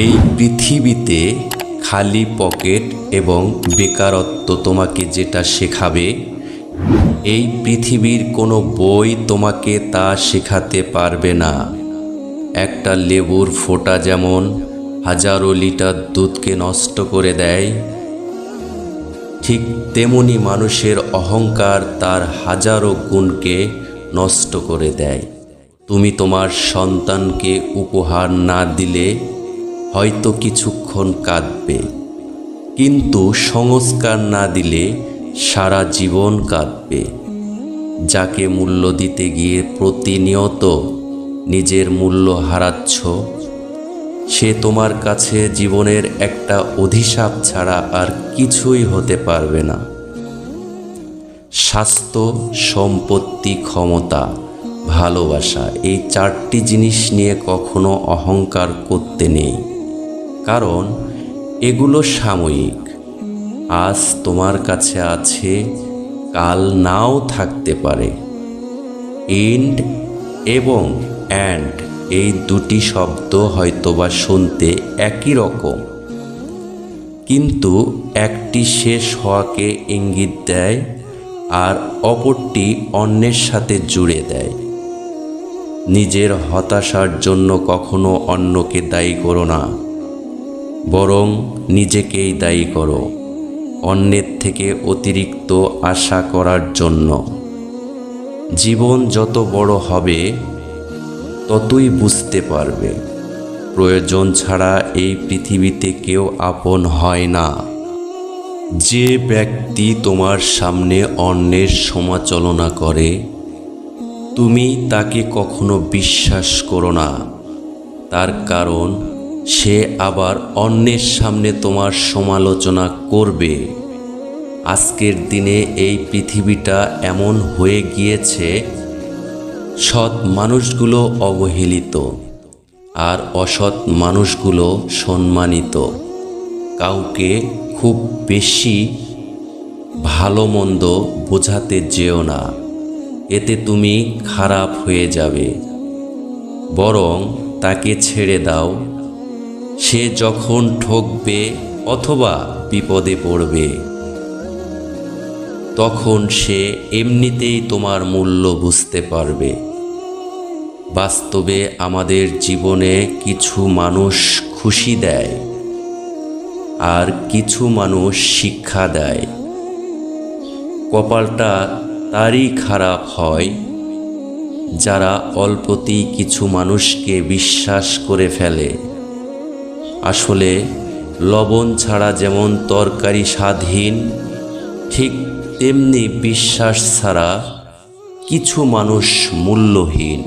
এই পৃথিবীতে খালি পকেট এবং বেকারত্ব তোমাকে যেটা শেখাবে, এই পৃথিবীর কোনো বই তোমাকে তা শেখাতে পারবে না। একটা লেবুর ফোঁটা যেমন হাজারো লিটার দুধকে নষ্ট করে দেয়, ঠিক তেমনি মানুষের অহংকার তার হাজারো গুণকে নষ্ট করে দেয়। তুমি তোমার সন্তানকে উপহার না দিলে হয়তো কিছুক্ষণ কাঁদবে। কিন্তু সংস্কার না দিলে সারা জীবন কাঁদবে। যাকে মূল্য দিতে গিয়ে প্রতিনিয়ত নিজের মূল্য হারাচ্ছ, সে তোমার কাছে জীবনের একটা অধিশাপ ছাড়া আর কিছুই হতে পারবে না। স্বাস্থ্য, সম্পত্তি, ক্ষমতা, ভালোবাসা এই চারটি জিনিস নিয়ে কখনো অহংকার করতে নেই। কারণ এগুলো সাময়িক। আজ তোমার কাছে আছে, কাল নাও থাকতে পারে। ইন্ড এবং অ্যান্ড এই দুটি শব্দ হয়তোবা শুনতে একই রকম। কিন্তু একটি শেষ হওয়াকে ইঙ্গিত দেয় আর অপরটি অন্যের সাথে জুড়ে দেয়। নিজের হতাশার জন্য কখনো অন্যকে দায়ী করো না। বরং নিজেকেই দায়ী করো, অন্যের থেকে অতিরিক্ত আশা করার জন্য। জীবন যত বড় হবে, ততই বুঝতে পারবে। প্রয়োজন ছাড়া এই পৃথিবীতে কেউ আপন হয় না। যে ব্যক্তি তোমার সামনে অন্যের সমাচলনা করে, তুমি তাকে কখনো বিশ্বাস করো না। তার কারণ সে আবার অন্যের সামনে তোমার সমালোচনা করবে। আজকের দিনে এই পৃথিবীটা এমন হয়ে গিয়েছে, সৎ মানুষগুলো অবহেলিত আর অসৎ মানুষগুলো সম্মানিত। কাউকে খুব বেশি ভালো মন্দ বোঝাতে যেও না, এতে তুমি খারাপ হয়ে যাবে। বরং তাকে ছেড়ে দাও সে যখন ঠকবে অথবা বিপদে পড়বে, তখন সে এমনিতেই তোমার মূল্য বুঝতে পারবে। বাস্তবে আমাদের জীবনে কিছু মানুষ খুশি দেয় আর কিছু মানুষ শিক্ষা দেয়। কপালটা তারই খারাপ হয়, যারা অল্পতেই কিছু মানুষকে বিশ্বাস করে ফেলে। আসলে লবণ ছাড়া যেমন তরকারি স্বাধীন ঠিক তেমনি বিশ্বাস ছাড়া কিছু মানুষ মূল্যহীন।